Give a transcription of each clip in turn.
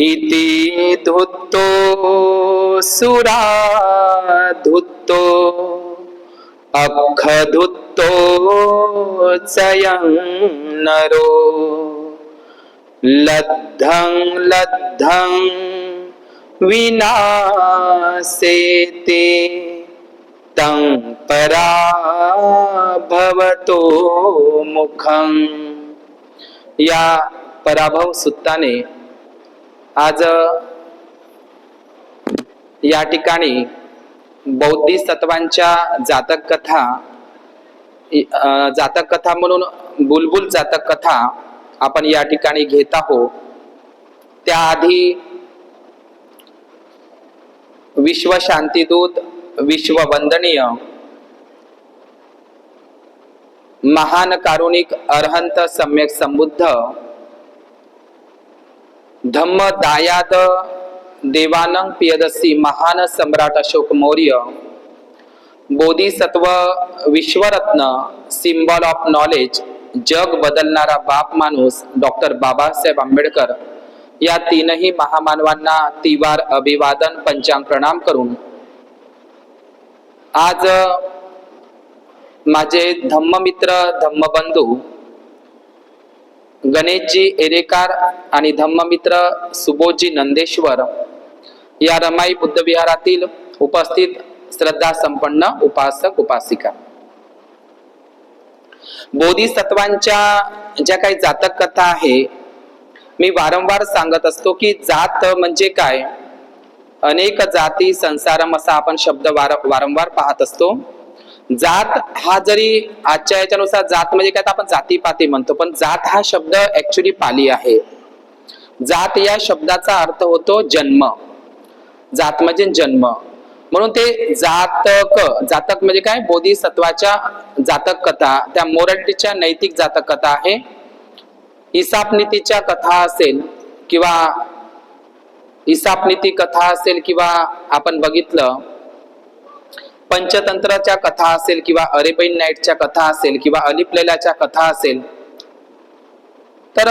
इति धुत्तो सुरा धुत्तो अखधुत्तो चयं नरो लद्धं लद्धं विनाशेते तं परा भवतो मुखं या पराभव सुत्ताने आज या ठिकाणी बौद्धिसत्वांच्या जातक कथा जातक कथा म्हणून बुलबुल जातक कथा आपण या ठिकाणी घेत आहोत. त्याआधी विश्व शांतीदूत विश्व वंदनीय महान कारुणिक अरहंत सम्यक संबुद्ध धम्म दायाद देवानंग पियदसी महान सम्राट अशोक मौर्य बोधिसत्व विश्वरत्न सिम्बॉल ऑफ नॉलेज जग बदलणारा बाप माणूस डॉक्टर बाबासाहेब आंबेडकर या तीनही महामानवांना तिवार अभिवादन पंचांग प्रणाम करून. आज माझे धम्ममित्र धम्मबंधू गणेशजी एरेकार आणि धम्ममित्र सुबोधजी नंदेश्वर या रमाई बुद्धविहारातील उपस्थित श्रद्धा संपन्न उपासक उपासिका. बोधिसत्वांच्या ज्या काही जातक कथा आहे मी वारंवार सांगत असतो की जात म्हणजे काय? अनेक जाती संसारम असा आपण शब्द वार वारंवार पाहत असतो. जात हा जरी आजच्या याच्यानुसार जात म्हणजे काय तर आपण जातीपाती म्हणतो पण जात हा शब्द ऍक्च्युली पाली आहे. जात या शब्दाचा अर्थ होतो जन्म. जात म्हणजे जन्म. म्हणून ते जातक जातक म्हणजे काय? बोधिसत्वाच्या जातक कथा त्या मोरटीच्या नैतिक जातक कथा आहे इसापनीतीच्या कथा असेल किंवा इसापनीती कथा असेल किंवा आपण बघितलं पंचतंत्राच्या कथा असेल किंवा अरेबिन नाईटच्या कथा असेल किंवा अलिप लैलाच्या कथा असेल तर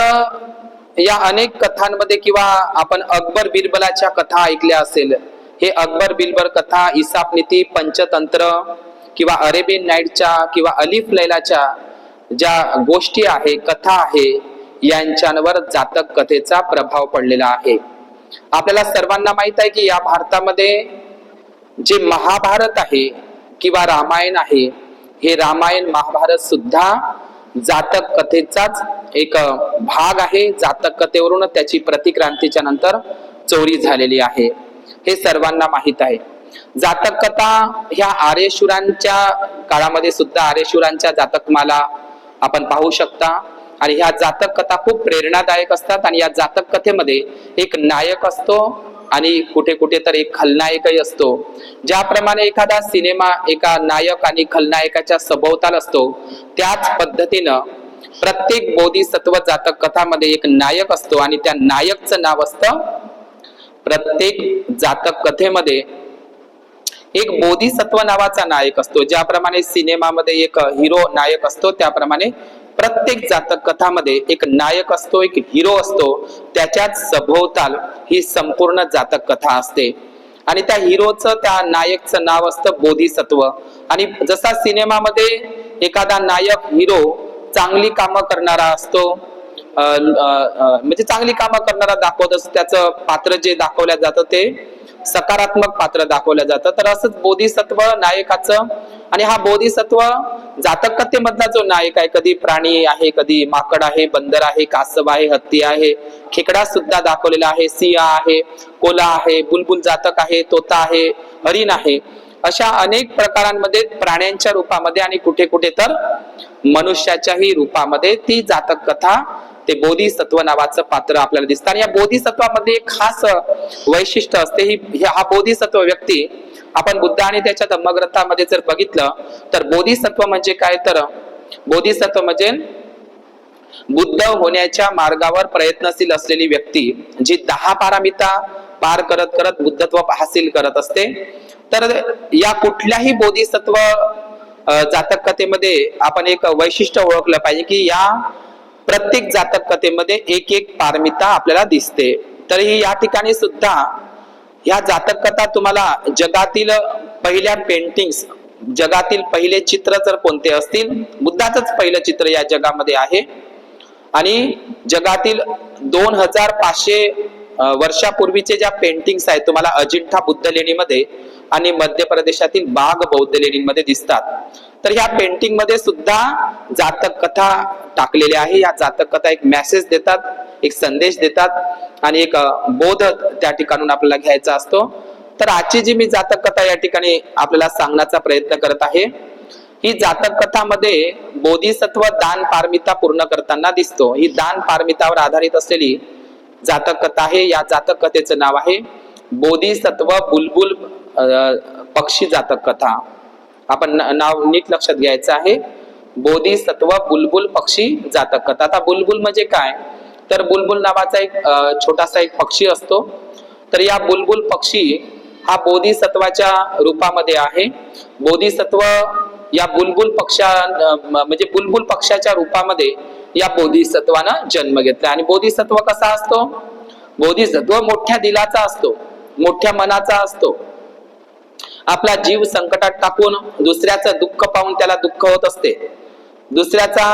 या अनेक कथांमध्ये किंवा आपण अकबर बिरबलाच्या कथा ऐकल्या असेल. हे अकबर बिरबल कथा इसापनीती पंचतंत्र किंवा अरेबियन नाईटच्या किंवा अलिफ लैलाच्या ज्या गोष्टी आहे कथा आहे यांच्यावर जातक कथेचा प्रभाव पडलेला आहे. आपल्याला सर्वांना माहीत आहे की या भारतामध्ये जे महाभारत आहे किंवा रामायण आहे हे रामायण महाभारत सुद्धा जातक कथेचाच एक भाग आहे. जातक कथेवरून त्याची प्रतिक्रांतीच्या नंतर चोरी झालेली आहे. हे सर्वांना माहीत आहे. जातक कथा ह्या आर्यशुरांच्या काळामध्ये सुद्धा आर्यशुरांच्या जातकमाला आपण पाहू शकता. आणि ह्या जातक कथा खूप प्रेरणादायक असतात. आणि या जातक कथेमध्ये एक नायक असतो. आणि कुठे कुठे तर एक खलनायकही असतो. ज्याप्रमाणे एखादा सिनेमा एका नायक आणि खलनायकाच्या सभोवताल असतो त्याच पद्धतीनं प्रत्येक बोधिसत्व जातक कथामध्ये एक नायक असतो आणि त्या नायकचं नाव असतं प्रत्येक जातक कथेमध्ये एक बोधिसत्व नावाचा नायक असतो. ज्याप्रमाणे सिनेमामध्ये एक हिरो नायक असतो त्याप्रमाणे प्रत्येक जातक कथामध्ये एक नायक असतो एक हिरो असतो. त्याच्याच सभोवताल ही संपूर्ण जातक कथा असते. आणि त्या हिरोचं त्या नायकचं नाव असतं बोधिसत्व. आणि जसा सिनेमामध्ये एखादा नायक हिरो चांगली कामं करणारा असतो म्हणजे चांगली कामं करणारा दाखवत असतो. त्याचं पात्र जे दाखवल्या जातं ते सकारात्मक पात्र दाखवलं जातं. तर असंच बोधिसत्व नायकाचं आणि हा बोधिसत्व जातक कथेमधला जो नायक आहे कधी प्राणी आहे कधी माकड आहे बंदर आहे कासव आहे हत्ती आहे खेकडा सुद्धा दाखवलेला आहे सिंह आहे कोला आहे बुलबुल जातक आहे तोता आहे हरिण आहे. अशा अनेक प्रकारांमध्ये प्राण्यांच्या रूपामध्ये आणि कुठे कुठे तर मनुष्याच्याही रूपामध्ये ती जातक कथा ते बोधिसत्व नावाचं पात्र आपल्याला दिसतं. आणि या बोधिसत्वामध्ये एक खास वैशिष्ट्य असते ही ही- हा बोधिसत्व व्यक्ती आपण बुद्ध आणि त्याच्या धम्मग्रंथामध्ये जर बघितलं तर बोधिसत्व म्हणजे काय? तर बोधिसत्व म्हणजे बुद्ध होण्याच्या मार्गावर प्रयत्नशील असलेली व्यक्ती जी दहा पारामिता पार करत करत बुद्धत्व हासिल करत असते. तर या कुठल्याही बोधिसत्व जातक कथेमध्ये आपण एक वैशिष्ट्य ओळखलं पाहिजे की या प्रत्येक जातक कथेमध्ये एक एक पारमिता आपल्याला दिसते. तरीही या ठिकाणी सुद्धा ह्या जातक कथा तुम्हाला जगातील पहिल्या पेंटिंग्स जगातील पहिले चित्र जर कोणते असतील बुद्धाचंच पहिलं चित्र या जगामध्ये आहे. आणि जगातील दोन हजार पाचशे वर्षापूर्वीचे ज्या पेंटिंग्स आहेत तुम्हाला अजिंठा बुद्ध लेणीमध्ये आणि मध्य प्रदेशातील बाग बौद्ध लेणीमध्ये दिसतात. तर ह्या पेंटिंगमध्ये सुद्धा जातक कथा टाकलेल्या आहे. या जातक कथा एक मेसेज देतात एक संदेश देतात आणि एक बोध त्या ठिकाणून आपल्याला घ्यायचा असतो. तर आजची जी मी जातक कथा या ठिकाणी आपल्याला सांगण्याचा प्रयत्न करत आहे ही जातक कथामध्ये बोधिसत्व दान पारमिता पूर्ण करताना दिसतो. ही दान पारमितावर आधारित असलेली जातक कथा आहे. या जातक कथेचं नाव आहे बोधिसत्व बुलबुल पक्षी जातक कथा आपण नाव नीट लक्षात घ्यायचं आहे. बोधिसत्व बुलबुल पक्षी जातक कथा आता बुलबुल म्हणजे काय? तर बुलबुल नावाचा एक छोटासा एक पक्षी असतो. तर या बुलबुल पक्षी हा बोधिसत्वाच्या रूपामध्ये आहे. बोधिसत्व या बुलबुल पक्षा म्हणजे बुलबुल पक्षाच्या रूपामध्ये या बोधिसत्वानं जन्म घेतला. आणि बोधिसत्व कसा असतो? बोधिसत्व मोठ्या दिलाचा असतो मोठ्या मनाचा असतो. आपला जीव संकटात टाकून दुसऱ्याचं दुःख पाहून त्याला दुःख होत असते. दुसऱ्याचा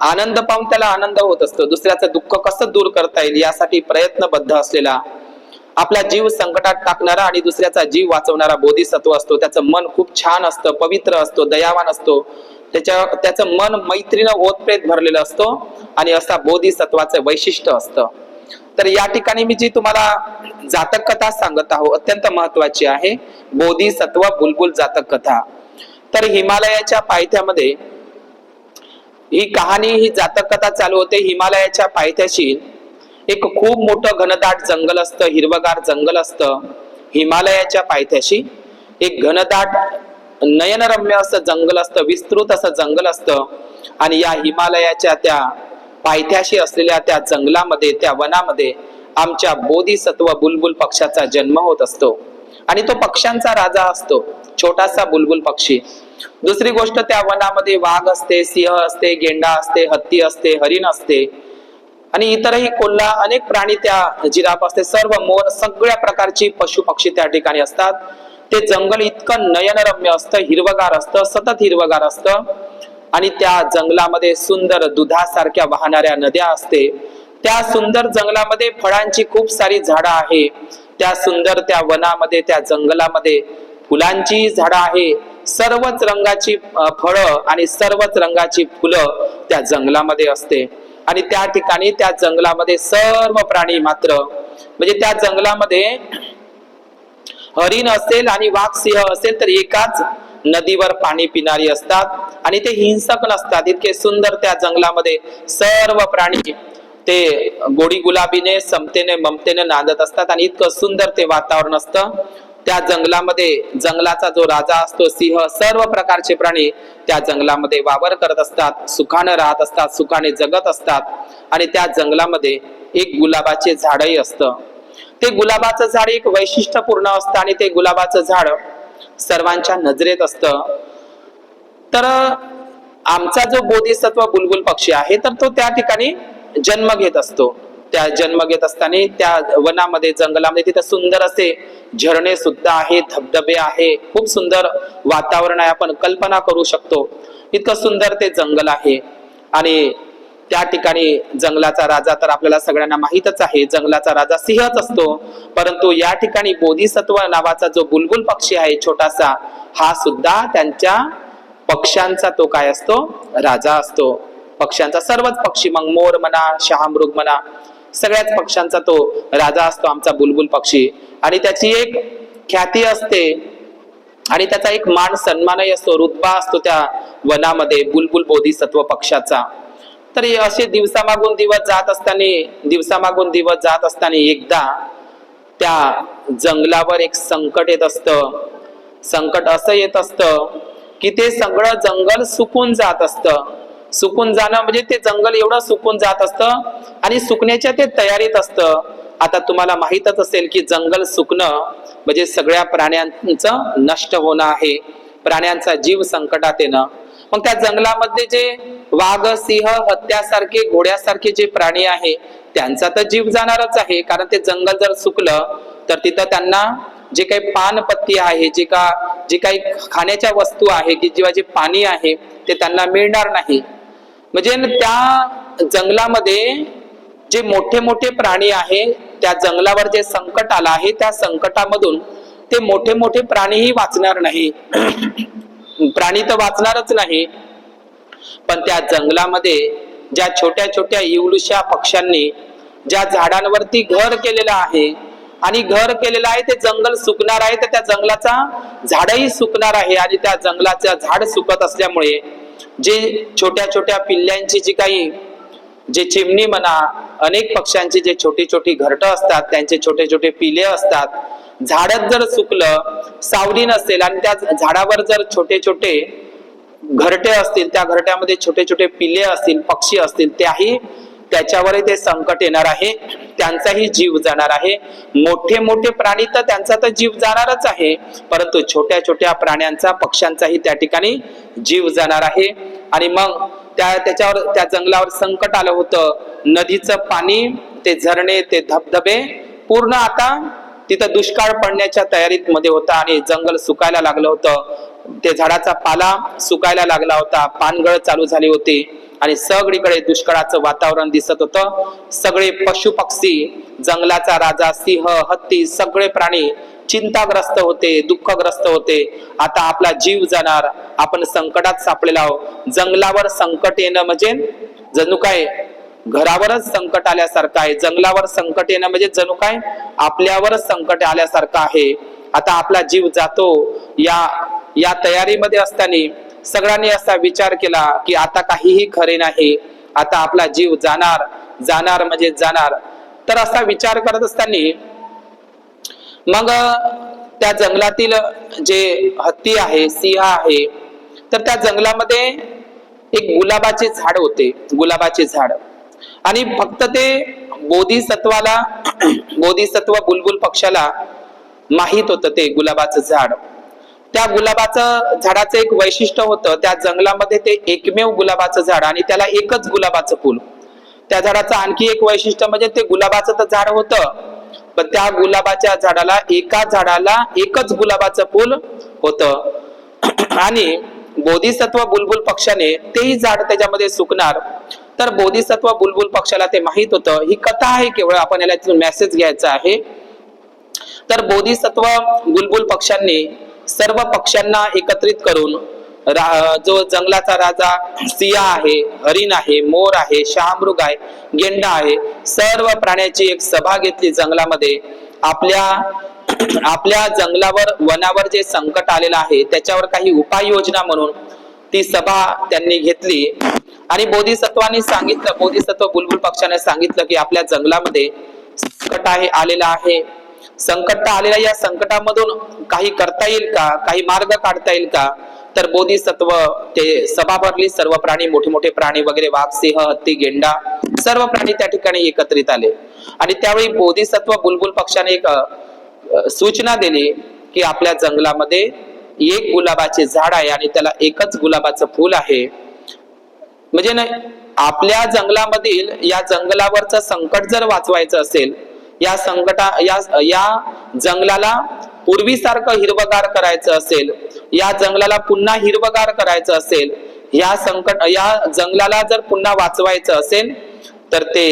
आनंद पाहून त्याला आनंद होत असतो. दुसऱ्याचं दुःख कसं दूर करता येईल यासाठी प्रयत्नबद्ध असलेला आपला जीव संकटात टाकणारा आणि दुसऱ्याचा जीव वाचवणारा बोधिसत्व असतो. त्याचं मन खूप छान असतं पवित्र असतो दयावान असतो. त्याच्या त्याचं मन मैत्रीनं ओतप्रेत भरलेलं असतो आणि असा बोधिसत्वाचं वैशिष्ट्य असतं. तर या ठिकाणी मी जी तुम्हाला जातक कथा सांगत आहो अत्यंत महत्वाची आहे. बोधिसत्व बुलबुल जातक कथा. तर हिमालयाच्या पायथ्यामध्ये ही कहाणी ही जातक कथा चालू होते. हिमालयाच्या पायथ्याशी एक खूप मोठं घनदाट जंगल असतं हिरवगार जंगल असतं. हिमालयाच्या पायथ्याशी एक घनदाट नयनरम्य असं जंगल असतं विस्तृत असं जंगल असतं. आणि या हिमालयाच्या त्या पायथ्याशी असलेल्या त्या जंगलामध्ये त्या वनामध्ये आमच्या बोधिसत्व बुलबुल पक्षाचा जन्म होत असतो. आणि तो पक्ष्यांचा राजा असतो छोटासा बुलबुल पक्षी. दुसरी गोष्ट त्या वनामध्ये वाघ असते सिंह असते गेंडा असते हत्ती असते हरिण असते. आणि इतरही कोल्हा अनेक प्राणी त्या जिराफ असते. सर्व मोर सगळ्या प्रकारची पशु पक्षी त्या ठिकाणी असतात. ते जंगल इतकं नयनरम्य असतं हिरवगार असतं सतत हिरवगार असतं. आणि त्या जंगलामध्ये सुंदर दुधासारख्या वाहणाऱ्या नद्या असते. त्या सुंदर जंगलामध्ये फळांची खूप सारी झाडं आहे. त्या सुंदर त्या वनामध्ये त्या जंगलामध्ये फुलांची झाडं आहे. सर्वच रंगाची फळं आणि सर्वच रंगाची फुलं त्या जंगलामध्ये असते. आणि त्या ठिकाणी त्या जंगलामध्ये सर्व प्राणी मात्र म्हणजे त्या जंगलामध्ये हरिण असेल आणि वाघ सिंह असेल तर एकाच नदीवर पाणी पिणारी असतात. आणि ते हिंसक नसतात. इतके सुंदर त्या जंगलामध्ये सर्व प्राणी ते गोडी गुलाबीने समतेने ममतेने नांदत असतात आणि इतकं सुंदर ते वातावरण असतं. त्या जंगलामध्ये जंगलाचा जो राजा असतो सिंह सर्व प्रकारचे प्राणी त्या जंगलामध्ये वावर करत असतात सुखाने राहत असतात सुखाने जगत असतात. आणि त्या जंगलामध्ये एक गुलाबाचे झाडही असतं. ते गुलाबाचं झाड एक वैशिष्ट्यपूर्ण असतं आणि ते गुलाबाचं झाड सर्वांच्या नजरेत असतं. तर आमचा जो बोधिसत्व बुलबुल पक्षी आहे तर तो त्या ठिकाणी जन्म घेत असतो. त्या जन्म घेत असताना त्या वनामध्ये जंगलामध्ये तिथं सुंदर असे झरणे सुद्धा आहे धबधबे आहे. खूप सुंदर वातावरण आहे. आपण कल्पना करू शकतो. इतकं सुंदर ते जंगल आहे. आणि त्या ठिकाणी जंगलाचा राजा तर आपल्याला सगळ्यांना माहीतच आहे जंगलाचा राजा सिंहच असतो. परंतु या ठिकाणी बोधिसत्व नावाचा जो बुलबुल पक्षी आहे छोटासा हा सुद्धा त्यांच्या पक्ष्यांचा तो काय असतो? राजा असतो. पक्ष्यांचा सर्वच पक्षी मग मोर म्हणा शहामृग म्हणा सगळ्याच पक्ष्यांचा तो राजा असतो आमचा बुलबुल पक्षी. आणि त्याची एक ख्याती असते. आणि त्याचा एक मान सन्मानही असतो. रुतबा असतो त्या वनामध्ये बुलबुल बोधिसत्व पक्षाचा तर असे दिवसामागून दिवस जात असताना दिवसामागून दिवस जात असताना एकदा त्या जंगलावर एक संकट येत असतं. संकट असं येत असतं की ते सगळं जंगल सुकून जात असतं. सुकून जाणं म्हणजे ते जंगल एवढं सुकून जात असतं आणि सुकण्याच्या ते तयारीत असतं. आता तुम्हाला माहीतच असेल की जंगल सुकणं म्हणजे सगळ्या प्राण्यांचं नष्ट होणं आहे. प्राण्यांचा जीव संकटात येणं. मग त्या जंगलामध्ये जे वाघ सिंह हत्यासारखे घोड्यासारखे जे प्राणी आहे त्यांचा तर जीव जाणारच आहे. कारण ते जंगल जर सुकलं तर तिथं त्यांना जे काही पानपत्ती आहे जे का जे काही खाण्याच्या वस्तू आहे की जेव्हा जे पाणी आहे ते त्यांना मिळणार नाही. म्हणजे त्या जंगलामध्ये जे मोठे मोठे प्राणी आहे त्या जंगलावर जे संकट आलं आहे त्या संकटामधून ते मोठे मोठे प्राणीही वाचणार नाही. प्राणी तर वाचणारच नाही. पण त्या जंगलामध्ये ज्या छोट्या छोट्या इवलुशा पक्ष्यांनी ज्या झाडांवरती घर केलेलं आहे आणि घर केलेलं आहे ते जंगल सुकणार आहे तर त्या जंगलाचा झाडही सुकणार आहे आणि त्या जंगलाचं झाड सुकत असल्यामुळे जे छोट्या छोट्या पिल्ल्यांची जी काही जे चिमणी म्हणा अनेक पक्ष्यांची जे छोटी छोटी घरटं असतात त्यांचे छोटे छोटे पिले असतात झाडच जर सुकलं सावली नसेल आणि त्या झाडावर जर छोटे छोटे घरटे असतील त्या घरट्यामध्ये छोटे छोटे पिल्ले असतील पक्षी असतील त्याही त्याच्यावरही ते संकट येणार आहे त्यांचाही जीव जाणार आहे. मोठे मोठे प्राणी तर त्यांचा तर जीव जाणारच आहे परंतु छोट्या छोट्या प्राण्यांचा पक्ष्यांचाही त्या ठिकाणी जीव जाणार आहे. आणि मग त्या त्याच्यावर त्या जंगलावर संकट आलं होतं नदीचं पाणी ते झरणे ते धबधबे पूर्ण आता तिथं दुष्काळ पडण्याच्या तयारीत मध्ये होता आणि जंगल सुकायला लागलं होतं. ते झाडाचा पाला सुकायला लागला होता. पानगळ चालू झाली होती आणि सगळीकडे दुष्काळाचं वातावरण दिसत होतं. सगळे पशु पक्षी जंगलाचा राजा सिंह हत्ती सगळे प्राणी चिंताग्रस्त होते दुःखग्रस्त होते. आता आपला जीव जाणार. आपण संकटात सापलेला आहोत. जंगलावर संकट येणं म्हणजे जणू काय घरावरच संकट आल्यासारखं आहे. जंगलावर संकट येणं म्हणजे जणू काय? आपल्यावरच संकट आल्यासारखं आहे. आता आपला जीव जातो. या या तयारीमध्ये असताना सगळ्यांनी असा विचार केला की आता काहीही खरे नाही. आता आपला जीव जाणार जाणार म्हणजे जाणार. तर असा विचार करत असताना मग त्या जंगलातील जे हत्ती आहे सिंह आहे तर त्या जंगलामध्ये एक गुलाबाचे झाड होते. गुलाबाचे झाड. आणि फक्त ते बोधिसत्वाला बोधिसत्व बुलबुल पक्षाला माहीत होतं ते गुलाबाचं झाड. त्या गुलाबाचं झाडाचं एक वैशिष्ट्य होतं त्या जंगलामध्ये ते एकमेव गुलाबाचं झाड आणि त्याला एकच गुलाबाचं फुल. त्या झाडाचं आणखी एक वैशिष्ट्य म्हणजे ते गुलाबाचं तर झाड होतं पण त्या गुलाबाच्या झाडाला एका झाडाला एकच गुलाबाचं फुल होतं. आणि बोधिसत्व बुलबुल पक्षाने तेही झाड त्याच्यामध्ये सुकणार. तर बोधिसत्व बुलबुल पक्षाला ते माहीत होतं. ही कथा आहे केवळ. आपण याला मेसेज घ्यायचा आहे. तर बोधिसत्व बुलबुल पक्षांनी सर्व पक्षांना एकत्रित करून रा- जो जंगलाचा राजा सिया आहे हरिण आहे मोर आहे शहामृग आहे गेंडा आहे सर्व प्राण्याची एक सभा घेतली जंगलामध्ये. आपल्या आपल्या जंगलावर वनावर जे संकट आलेलं आहे त्याच्यावर काही उपाययोजना म्हणून ती सभा त्यांनी घेतली. आणि बोधिसत्वानी सांगितलं बोधिसत्व बुलबुल पक्षाने सांगितलं की आपल्या जंगलामध्ये संकट आहे आलेलं आहे. संकट आलेल्या या संकटामधून काही करता येईल का? काही मार्ग काढता येईल का? तर बोधिसत्व ते सभा भरली सर्व प्राणी मोठे मोठे प्राणी वगैरे वाघ सिंह हत्ती गेंडा सर्व प्राणी त्या ठिकाणी एकत्रित आले. आणि त्यावेळी बोधिसत्व बुलबुल पक्षाने एक सूचना दिली की आपल्या जंगलामध्ये एक गुलाबाचे झाड आहे आणि त्याला एकच गुलाबाचं फुल आहे. म्हणजे ना आपल्या जंगलामधील या जंगलावरचं संकट जर वाचवायचं असेल या संकटा या या जंगलाला पूर्वीसारखं हिरवगार करायचं असेल या जंगलाला पुन्हा हिरवगार करायचं असेल या संकट या जंगलाला जर पुन्हा वाचवायचं असेल तर ते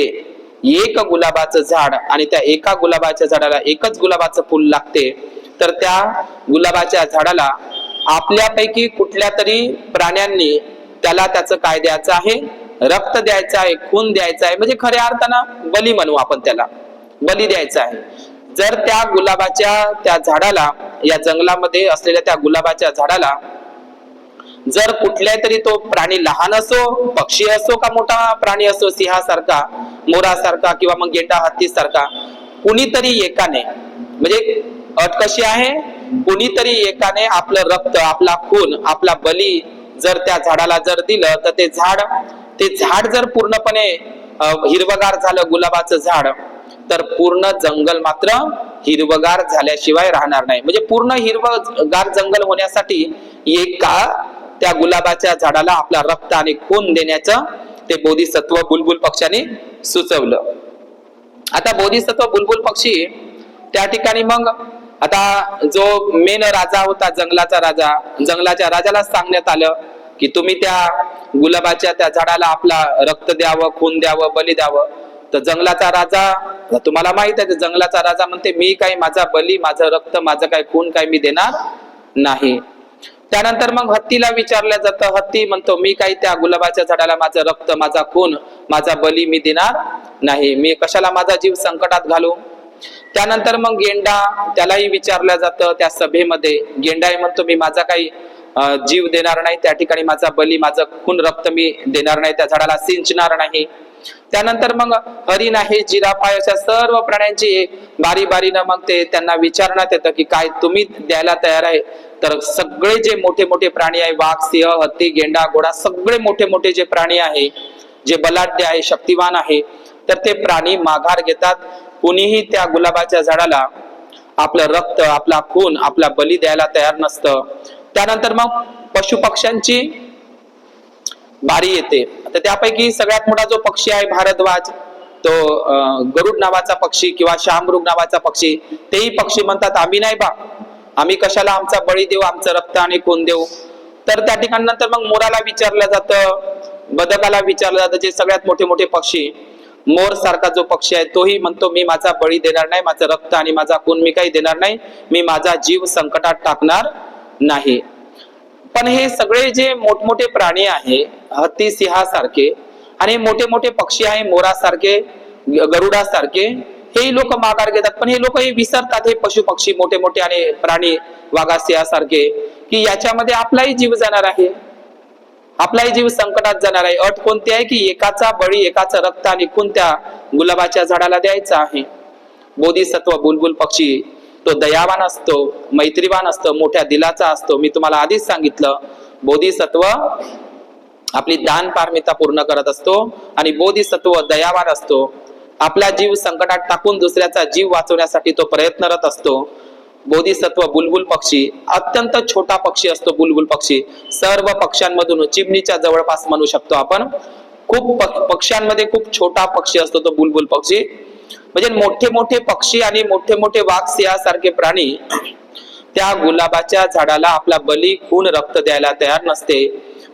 एक गुलाबाचं झाड आणि त्या एका गुलाबाच्या झाडाला एकच गुलाबाचं फुल लागते तर त्या गुलाबाच्या झाडाला आपल्यापैकी कुठल्या तरी प्राण्यांनी त्याला त्याचं काय द्यायचं आहे? रक्त द्यायचं आहे खून द्यायचं आहे. म्हणजे खऱ्या अर्थानं बली म्हणू आपण त्याला. बली द्यायचा आहे. जर त्या गुलाबाच्या त्या झाडाला या जंगलामध्ये असलेल्या त्या गुलाबाच्या झाडाला जर कुठल्या तरी तो प्राणी लहान असो पक्षी असो का मोठा प्राणी असो सिंहासारखा मोरासारखा किंवा मग गेंडा हत्तीसारखा कुणीतरी एकाने म्हणजे अट कशी आहे? कुणीतरी एकाने आपलं रक्त आपला खून आपला बली जर त्या झाडाला जर दिलं तर ते झाड ते झाड जर पूर्णपणे हिरवगार झालं गुलाबाचं झाड तर पूर्ण जंगल मात्र हिरवगार झाल्याशिवाय राहणार नाही. म्हणजे पूर्ण हिरवगार जंगल होण्यासाठी एका त्या गुलाबाच्या झाडाला आपला रक्त आणि खून देण्याचं ते बोधिसत्व बुलबुल पक्षाने सुचवलं. आता बोधिसत्व बुलबुल पक्षी त्या ठिकाणी मग आता जो मेन राजा होता जंगलाचा राजा जंगलाच्या राजाला सांगण्यात आलं. की तुम्ही त्या गुलाबाच्या त्या झाडाला आपला रक्त द्यावं खून द्यावं बली द्यावं. तर जंगलाचा राजा तुम्हाला माहीत आहे जंगलाचा राजा म्हणते मी काही माझा बली माझं रक्त माझं काही खून काही मी देणार नाही. त्यानंतर मग हत्तीला विचारलं जातं हत्ती म्हणतो मी काही त्या गुलाबाच्या झाडाला माझं रक्त माझा खून माझा बली मी देणार नाही. मी कशाला माझा जीव संकटात घालू? त्यानंतर मग गेंडा त्यालाही विचारलं जातं त्या सभेमध्ये. गेंडाही म्हणतो मी माझा काही जीव देणार नाही त्या ठिकाणी माझा बली माझं खून रक्त मी देणार नाही त्या झाडाला सिंचणार नाही. त्यानंतर मग हरिण आहे जिराफ आहे अशा सर्व प्राण्यांची बारी बारीनं मग ते त्यांना विचारण्यात येतं की काय तुम्ही द्यायला तयार आहे? तर सगळे जे मोठे मोठे प्राणी आहे वाघ सिंह हत्ती गेंडा घोडा सगळे मोठे मोठे जे प्राणी आहे जे बलाढ्य आहे शक्तिवान आहे तर ते प्राणी माघार घेतात. कुणीही त्या गुलाबाच्या झाडाला आपलं रक्त आपला खून आपला बली द्यायला तयार नसतं. त्यानंतर मग पशु पक्ष्यांची बारी येते. तर त्यापैकी सगळ्यात मोठा जो पक्षी आहे भारद्वाज तो गरुड नावाचा पक्षी किंवा शामृग नावाचा पक्षी तेही पक्षी म्हणतात आम्ही नाही बा. आम्ही कशाला आमचा बळी देऊ आमचं रक्त आणि खून देऊ? तर त्या ठिकाणी नंतर मग मोराला विचारलं जातं बदकाला विचारलं जातं जे सगळ्यात मोठे मोठे पक्षी मोर सारखा जो पक्षी आहे तोही म्हणतो मी माझा बळी देणार नाही माझं रक्त आणि माझा खून मी काही देणार नाही. मी माझा जीव संकटात टाकणार नाही. पण हे सगळे जे मोठमोठे प्राणी आहे हत्ती सिंहासारखे आणि मोठे मोठे पक्षी आहे मोरासारखे ग- गरुडासारखे हे लोक माघार घेतात. पण हे लोक हे विसरतात हे पशु पक्षी मोठे मोठे आणि प्राणी वाघा सिंहासारखे की याच्यामध्ये आपलाही जीव जाणार आहे. आपलाही जीव संकटात जाणार आहे. अट कोणती आहे की एकाचा बळी एकाचा रक्त आणि कोणत्या त्या गुलाबाच्या झाडाला द्यायचा आहे. बोधिसत्व बुलबुल पक्षी तो दयावान असतो मैत्रीवान असतो मोठ्या दिलाचा असतो. मी तुम्हाला आधीच सांगितलं बोधिसत्व आपली दान पारमिता पूर्ण करत असतो आणि बोधिसत्व दयावान असतो. आपला जीव संकटात टाकून दुसऱ्याचा जीव वाचवण्यासाठी तो प्रयत्नरत असतो. बोधिसत्व बुलबुल पक्षी अत्यंत छोटा पक्षी असतो बुलबुल पक्षी. सर्व पक्ष्यांमधून चिमणीच्या जवळपास म्हणू शकतो आपण. खूप पक्ष्यांमध्ये खूप छोटा पक्षी असतो तो बुलबुल पक्षी. म्हणजे मोठे मोठे पक्षी आणि मोठे मोठे वाघ यासारखे प्राणी त्या गुलाबाच्या झाडाला आपला बली खून रक्त द्यायला तयार नसते.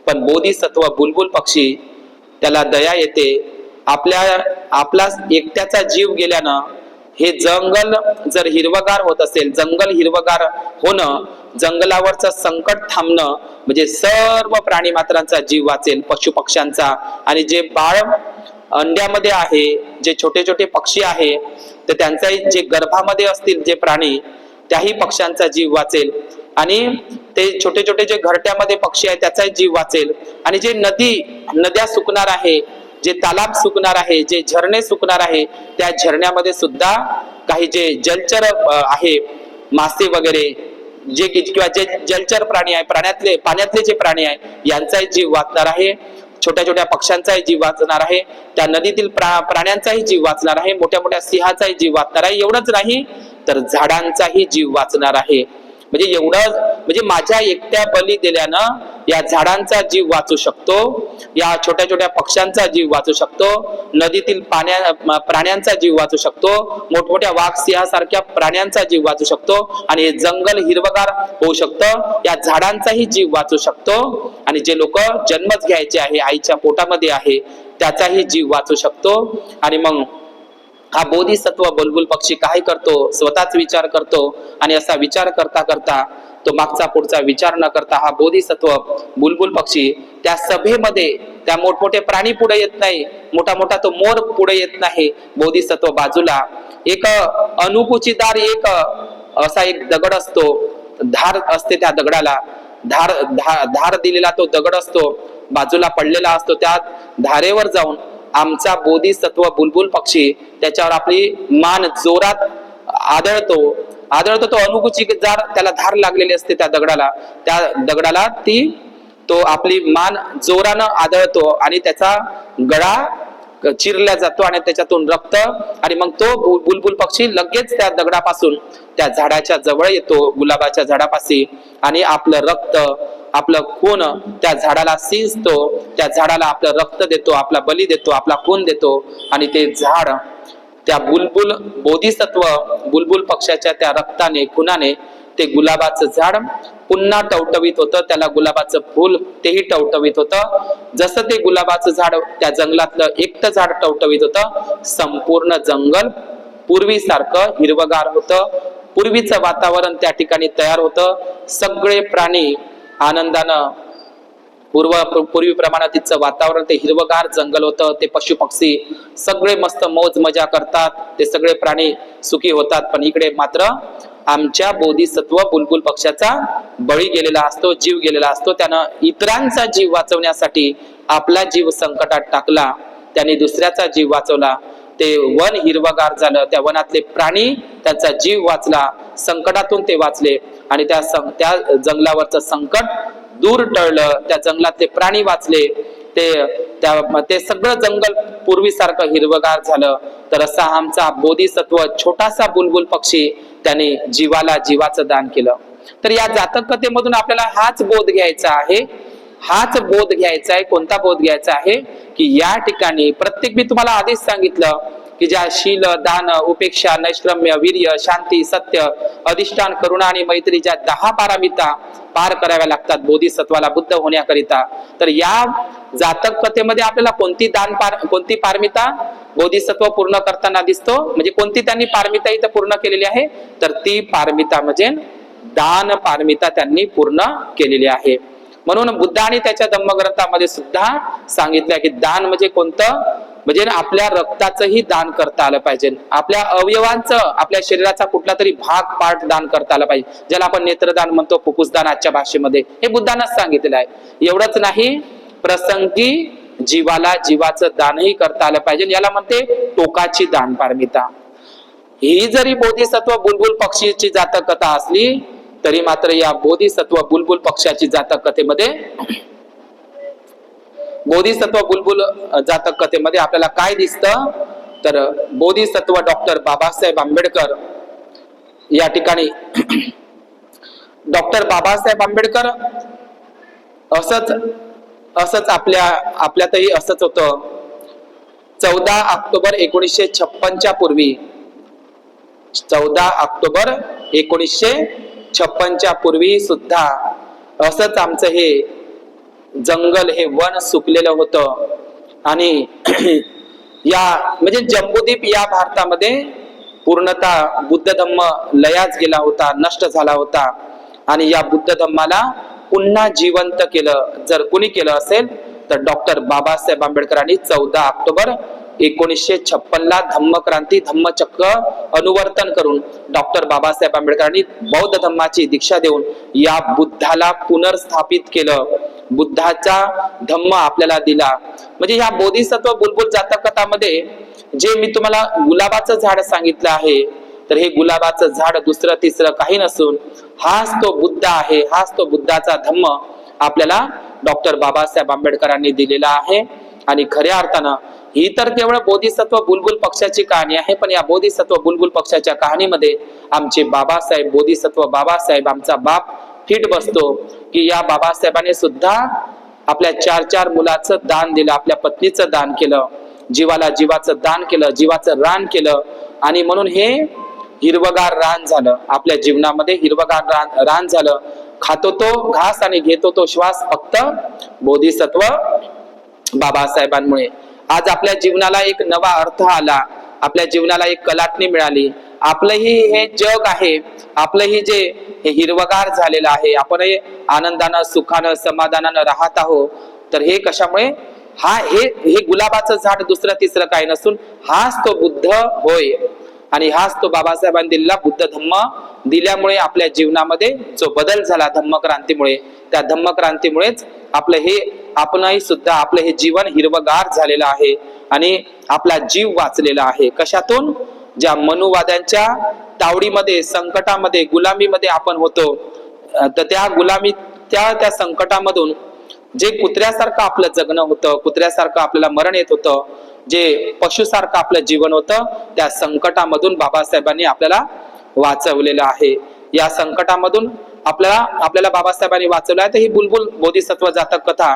पण बोधिसत्व बुलबुल पक्षी त्याला दया येते. आपल्या आपला एकट्याचा जीव गेल्यानं हे जंगल जर हिरवगार होत असेल जंगल हिरवगार होणं जंगलावरचं संकट थांबणं म्हणजे सर्व प्राणी मात्रांचा जीव वाचेल पशु पक्ष्यांचा आणि जे बाळ अंड्यामध्ये आहे जे छोटे छोटे पक्षी आहे तर त्यांचाही जे गर्भामध्ये असतील जे प्राणी त्याही पक्ष्यांचा जीव वाचेल. आणि ते छोटे छोटे जे घरट्यामध्ये पक्षी आहे त्याचाही जीव वाचेल. आणि जे नदी नद्या सुकणार आहे जे तालाब सुकणार आहे जे झरणे सुकणार आहे त्या झरण्यामध्ये सुद्धा काही जे जलचर आहे मासे वगैरे जे किंवा जे जलचर प्राणी आहे प्राण्यातले पाण्यातले जे प्राणी आहे यांचाही जीव वाचणार आहे. छोट्या छोट्या पक्ष्यांचाही जीव वाचणार आहे. त्या नदीतील प्रा प्राण्यांचाही जीव वाचणार आहे. मोठ्या मोठ्या सिंहाचाही जीव वाचणार आहे. एवढंच नाही तर झाडांचाही जीव वाचणार आहे. म्हणजे एवढं म्हणजे माझ्या एकट्या बली दिल्यानं या झाडांचा जीव वाचू शकतो या छोट्या छोट्या पक्ष्यांचा जीव वाचू शकतो नदीतील पाण्या प्राण्यांचा जीव वाचू शकतो मोठमोठ्या वाघ सिंहासारख्या प्राण्यांचा जीव वाचू शकतो आणि हे जंगल हिरवगार होऊ शकतं या झाडांचाही जीव वाचू शकतो आणि जे लोक जन्मच घ्यायचे आहे आईच्या पोटामध्ये आहे त्याचाही जीव वाचू शकतो आणि मग हा बोधिसत्व बुलबुल पक्षी काय करतो स्वतःच विचार करतो आणि असा विचार करता करता तो मागचा पुढचा विचार न करता हा बोधिसत्व बुलबुल पक्षी त्या सभेमध्ये त्या मोठमोठे प्राणी पुढे येत नाही. मोठा मोठा तो मोर पुढे येत नाही. बोधिसत्व बाजूला एक अनुकुचीदार एक असा एक दगड असतो. धार असते त्या दगडाला. धार धा- धार दिलेला तो दगड असतो. बाजूला पडलेला असतो. त्या धारेवर जाऊन आमचा बोधिसत्व बुलबुल पक्षी त्याच्यावर आपली मान जोरात आदळतो. आदळतो तो अनुकुचीदार त्याला धार लागलेली असते त्या दगडाला. त्या दगडाला ती तो आपली मान जोरानं आदळतो आणि त्याचा गळा चिरला जातो आणि त्याच्यातून रक्त आणि मग तो बुलबुल पक्षी लगेच त्या दगडापासून त्या झाडाच्या जवळ येतो गुलाबाच्या झाडापाशी. आणि आपलं रक्त आपलं खून त्या झाडाला सिंचतो त्या झाडाला आपलं रक्त देतो आपला बली देतो आपला खून देतो आणि ते झाड त्या बुलबुल बोधिसत्व बुलबुल पक्षाच्या त्या रक्ताने खुनाने ते गुलाबाचं झाड पुन्हा टवटवीत होतं. त्याला गुलाबाचं फूल तेही टवटवीत होतं. जसं ते गुलाबाचं झाड त्या जंगलातलं एकटं झाड टवटवीत होतं संपूर्ण जंगल पूर्वीसारखं हिरवगार होतं. पूर्वीचं वातावरण त्या ठिकाणी तयार होतं. सगळे प्राणी आनंदानं पूर्व पूर्वीप्रमाणे तिचं वातावरण ते हिरवगार जंगल होतं ते पशु पक्षी सगळे मस्त मौज मजा करतात ते सगळे प्राणी सुखी होतात. पण इकडे मात्र आमच्या बोधिसत्व बुलबुल पक्षाचा बळी गेलेला असतो जीव गेलेला असतो. त्यानं इतरांचा जीव वाचवण्यासाठी आपला जीव संकटात टाकला. त्याने दुसऱ्याचा जीव वाचवला. ते वन हिरवगार झालं. त्या वनातले प्राणी त्यांचा जीव वाचला. संकटातून ते वाचले. आणि त्या सं- त्या जंगलावरचं संकट दूर टळलं त्या जंगलातले प्राणी वाचले ते त्या ते सगळं जंगल पूर्वीसारखं हिरवगार झालं. तर असा आमचा बोधिसत्व छोटासा बुलबुल पक्षी त्याने जीवाला जीवाचं दान केलं. तर या जातक कथेमधून आपल्याला हाच बोध घ्यायचा आहे हाच बोध घ्यायचा आहे कोणता बोध घ्यायचा आहे की या ठिकाणी प्रत्येक मी तुम्हाला आधीच सांगितलं की ज्या शील दान उपेक्षा नैष्क्रम्य वीर्य शांती सत्य अधिष्ठान करुणा आणि मैत्री ज्या दहा पारामिता पार कराव्या लागतात बोधिसत्वाला बुद्ध होण्याकरिता तर या जातक कथेमध्ये आपल्याला कोणती दान पार कोणती पारमिता बोधिसत्व पूर्ण करताना दिसतो? म्हणजे कोणती त्यांनी पारमिता इथं पूर्ण केलेली आहे? तर ती पारमिता म्हणजे दान पारमिता त्यांनी पूर्ण केलेली आहे. म्हणून बुद्धाने त्याच्या धम्मग्रंथामध्ये सुद्धा सांगितलं की दान म्हणजे कोणतं? म्हणजे आपल्या रक्ताचंही दान करता आलं पाहिजे. आपल्या अवयवांचं आपल्या शरीराचा कुठला तरी भाग पार्ट दान करता आलं पाहिजे. ज्याला आपण नेत्रदान म्हणतो फुफ्फुसदान आजच्या भाषेमध्ये. हे बुद्धांनाच सांगितलेलं आहे. एवढंच नाही प्रसंगी जीवाला जीवाचं दानही करता आलं पाहिजे. याला म्हणते टोकाची दान पारमिता. ही जरी बोधिसत्व बुलबुल पक्षीची जातक कथा असली तरी मात्र या बोधिसत्व बुलबुल पक्षाची जातक कथेमध्ये बोधिसत्व बुलबुल जातक कथेमध्ये आपल्याला काय दिसतं? तर बोधिसत्व डॉक्टर बाबासाहेब आंबेडकर या ठिकाणी. डॉक्टर बाबासाहेब आंबेडकर असंच असंच आपल्या आपल्यातही असंच होतं. चौदा ऑक्टोबर एकोणीसशे छप्पनच्या पूर्वी. चौदा ऑक्टोबर एकोणीसशे छप्पनच्या पूर्वी सुद्धा असंच आमचं हे जंगल हे वन सुकलेलं होतं. आणि या म्हणजे जम्बूद्वीप या भारतामध्ये पूर्णतः बुद्ध धम्म लयाच गेला होता नष्ट झाला होता. आणि या बुद्ध धम्माला पुन्हा जिवंत केलं जर कुणी केलं असेल तर डॉक्टर बाबासाहेब आंबेडकरांनी चौदा ऑक्टोबर एकोणीसशे छप्पन ला धम्मक्रांती धम्मचक्र अनुवर्तन करून डॉक्टर बाबासाहेब आंबेडकरांनी बौद्ध धम्माची दीक्षा देऊन या बुद्धाला पुनर्स्थापित केलं. बुद्धाचा धम्म आपल्याला दिला. म्हणजे ह्या बोधिसत्व बुलबुल जातक कथामध्ये जे मी तुम्हाला गुलाबाचं झाड सांगितलं आहे तर हे गुलाबाचं झाड दुसरं तिसरं काही नसून हाच तो बुद्ध आहे हाच तो बुद्धाचा धम्म आपल्याला डॉक्टर बाबासाहेब आंबेडकरांनी दिलेला आहे. आणि खऱ्या अर्थानं ही तर केवळ बोधिसत्व बुलबुल पक्षाची कहाणी आहे पण या बोधिसत्व बुलबुल पक्षाच्या कहाणीमध्ये आमचे बाबासाहेब बोधिसत्व बाबासाहेब आमचा बाप थीट बसतो की या बाबासाहेबांनी सुद्धा आपल्या चार चार मुलाचं दान दिलं आपल्या पत्नीचं दान केलं जीवाला जीवाचं दान केलं जीवाचं रान केलं आणि म्हणून हे हिरवगार रान झालं. आपल्या जीवनामध्ये हिरवगार रान रान झालं. खातो तो घास आणि घेतो तो श्वास फक्त बोधिसत्व बाबासाहेबांमुळे. आज आपल्या जीवनाला एक नवा अर्थ आला. आपल्या जीवनाला एक कलाटणी मिळाली. आपलंही हे जग आहे आपलंही जे हे हिरवगार झालेलं आहे आपण आनंदानं सुखानं समाधानानं राहत आहोत. तर हे कशामुळे? हा हे हे गुलाबाचं झाड दुसरं तिसरं काय नसून हाच तो बुद्ध होय. आणि हाच तो बाबासाहेबांनी दिलेला बुद्ध धम्म दिल्यामुळे आपल्या जीवनामध्ये जो बदल झाला धम्मक्रांतीमुळे त्या धम्मक्रांतीमुळेच आपलं हे आपणही सुद्धा आपलं हे जीवन हिरवगार झालेलं आहे आणि आपला जीव वाचलेला आहे. कशातून? ज्या मनुवाद्यांच्या तावडीमध्ये संकटामध्ये गुलामीमध्ये आपण होतो तर त्या गुलामी त्या त्या संकटामधून जे कुत्र्यासारखं आपलं जगणं होतं कुत्र्यासारखं आपल्याला मरण येत होतं जे पशुसारखं आपलं जीवन होतं त्या संकटामधून बाबासाहेबांनी आपल्याला वाचवलेलं आहे. या संकटामधून आपल्याला आपल्याला बाबासाहेबांनी वाचवलं आहे. तर ही बुलबुल बोधिसत्व जातक कथा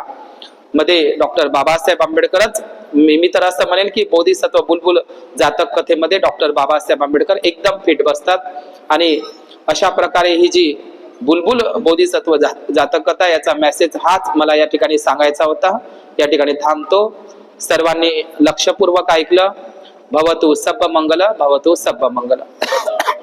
मध्ये डॉक्टर बाबासाहेब आंबेडकरच मी मी तर असं म्हणेन की बोधिसत्व बुलबुल जातक कथेमध्ये डॉक्टर बाबासाहेब आंबेडकर एकदम फिट बसतात. आणि अशा प्रकारे ही जी बुलबुल बोधिसत्व जातक कथा याचा मेसेज हाच मला या ठिकाणी सांगायचा होता. या ठिकाणी थांबतो. सर्वांनी लक्षपूर्वक ऐकलं. भवतु सब्ब मंगल भवतु सब्ब मंगल